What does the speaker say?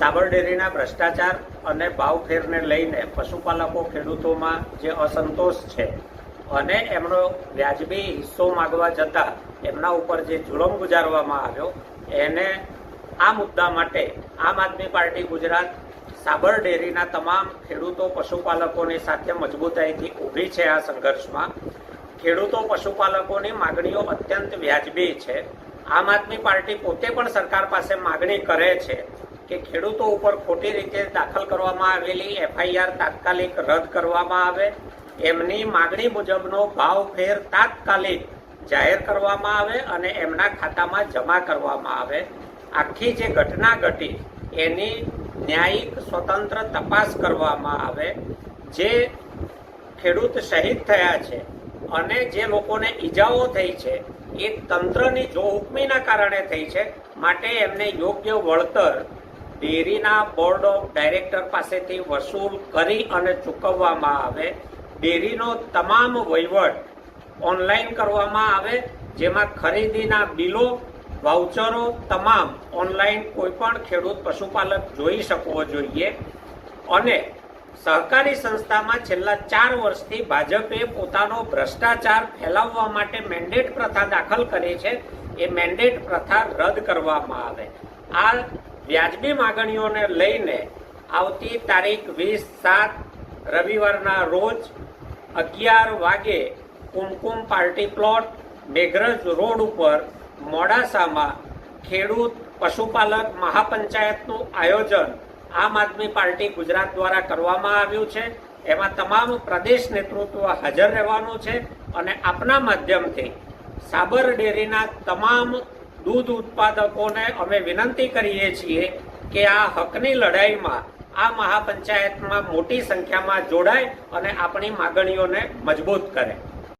સાબર ડેરીના ભ્રષ્ટાચાર અને ભાવફેરને લઈને પશુપાલકો ખેડૂતોમાં જે અસંતોષ છે અને એમનો વ્યાજબી હિસ્સો માગવા જતા એમના ઉપર જે જુલમ ગુજારવામાં આવ્યો, એને આ મુદ્દા માટે આમ આદમી પાર્ટી ગુજરાત સાબર ડેરીના તમામ ખેડૂતો પશુપાલકોની સાથે મજબૂતાઈથી ઊભી છે આ સંઘર્ષમાં. ખેડૂતો પશુપાલકોની માગણીઓ અત્યંત વ્યાજબી છે. આમ આદમી પાર્ટી પોતે પણ સરકાર પાસે માગણી કરે છે. કે ખેડૂતો ઉપર ખોટી રીતે દાખલ કરવામાં આવેલી એફઆઈઆર તાત્કાલિક રદ કરવામાં આવે, એમની માગણી મુજબનો ભાવ ફેર તાત્કાલિક જાહેર કરવામાં આવે અને એમના ખાતામાં જમા કરવામાં આવે. આખી જે ઘટના ઘટી એની ન્યાયિક સ્વતંત્ર તપાસ કરવામાં આવે. જે ખેડૂત શહીદ થયા છે અને જે લોકોને ઈજાઓ થઈ છે, એ તંત્રની જોહુકમીના કારણે થઈ છે, માટે એમને યોગ્ય વળતર ડેરીના બોર્ડ ઓફ ડાયરેક્ટર પાસેથી વસૂલ કરી અને ચૂકવવામાં આવે. ડેરીનો તમામ વહીવટ ઓનલાઈન કરવામાં આવે, જેમાં ખરીદીના બિલો વાઉચરો તમામ ઓનલાઈન કોઈપણ ખેડૂત પશુપાલક જોઈ શકવો જોઈએ. અને સહકારી સંસ્થામાં છેલ્લા ચાર વર્ષથી ભાજપે પોતાનો ભ્રષ્ટાચાર ફેલાવવા માટે મેન્ડેટ પ્રથા દાખલ કરી છે. એ મેન્ડેટ પ્રથા રદ કરવામાં આવે. આ વ્યાજબી માગણીઓને લઈને આવતી તારીખ વીસ સાત રવિવારના રોજ અગિયાર વાગે Kumkum party plot, Meghraj road ઉપર મોડાસામાં ખેડૂત પશુપાલક મહાપંચાયતનું આયોજન આમ આદમી પાર્ટી ગુજરાત દ્વારા કરવામાં આવ્યું છે. એમાં તમામ પ્રદેશ નેતૃત્વ હાજર રહેવાનું છે અને આપના માધ્યમથી સાબર ડેરીના તમામ દૂધ ઉત્પાદકોને અમે વિનંતી કરીએ છીએ કે આ હકની લડાઈમાં આ મહાપંચાયતમાં મોટી સંખ્યામાં જોડાય અને આપણી માગણીઓને મજબૂત કરે.